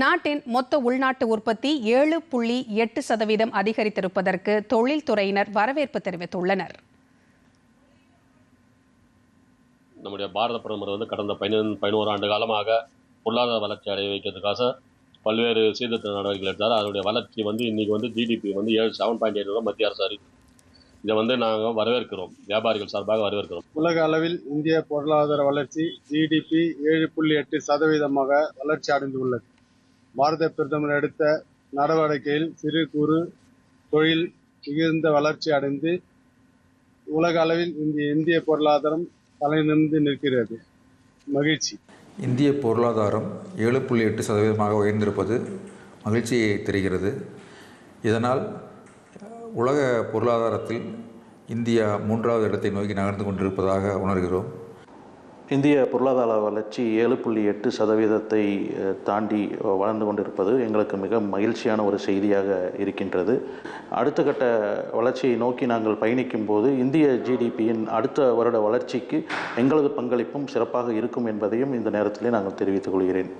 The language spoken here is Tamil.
நாட்டின் மொத்த உள்நாட்டு உற்பத்தி ஏழு புள்ளி எட்டு சதவீதம் அதிகரித்திருப்பதற்கு தொழில்துறையினர் வரவேற்பு தெரிவித்துள்ளனர். நம்முடைய பாரத பிரதமர் வந்து கடந்த பதினொன்று பதினோரு ஆண்டு காலமாக பொருளாதார வளர்ச்சி அடைய வைக்கிறதுக்காக பல்வேறு சீர்திருத்த நடவடிக்கைகள் எடுத்தார். அதனுடைய வளர்ச்சி வந்து இன்னைக்கு வந்து ஜிடிபி வந்து ஏழு செவன் பாயிண்ட் எயிட் மத்திய அரசு அறிவிக்கும். இதை வந்து நாங்கள் வரவேற்கிறோம். வியாபாரிகள் சார்பாக வரவேற்கிறோம். உலக அளவில் இந்திய பொருளாதார வளர்ச்சி ஜிடிபி ஏழு புள்ளி எட்டு சதவீதமாக வளர்ச்சி அடைந்துள்ளது. பாரத பிரதமர் எடுத்த நடவடிக்கையில் சிறு குறு தொழில் மிகுந்த வளர்ச்சி அடைந்து உலக அளவில் இந்திய இந்திய பொருளாதாரம் தலைநிமிர்ந்து நிற்கிறது. மகிழ்ச்சி. இந்திய பொருளாதாரம் ஏழு புள்ளி எட்டு சதவீதமாக உயர்ந்திருப்பது மகிழ்ச்சியை தெரிகிறது. இதனால் உலக பொருளாதாரத்தில் இந்தியா மூன்றாவது இடத்தை நோக்கி நகர்ந்து கொண்டிருப்பதாக உணர்கிறோம். இந்திய பொருளாதார வளர்ச்சி ஏழு புள்ளி எட்டு சதவீதத்தை தாண்டி வளர்ந்து கொண்டிருப்பது எங்களுக்கு மிக மகிழ்ச்சியான ஒரு செய்தியாக இருக்கின்றது. அடுத்த கட்ட வளர்ச்சியை நோக்கி நாங்கள் பயணிக்கும் போது இந்திய ஜிடிபியின் அடுத்த வருட வளர்ச்சிக்கு எங்களது பங்களிப்பும் சிறப்பாக இருக்கும் என்பதையும் இந்த நேரத்திலே நாங்கள் தெரிவித்துக் கொள்கிறேன்.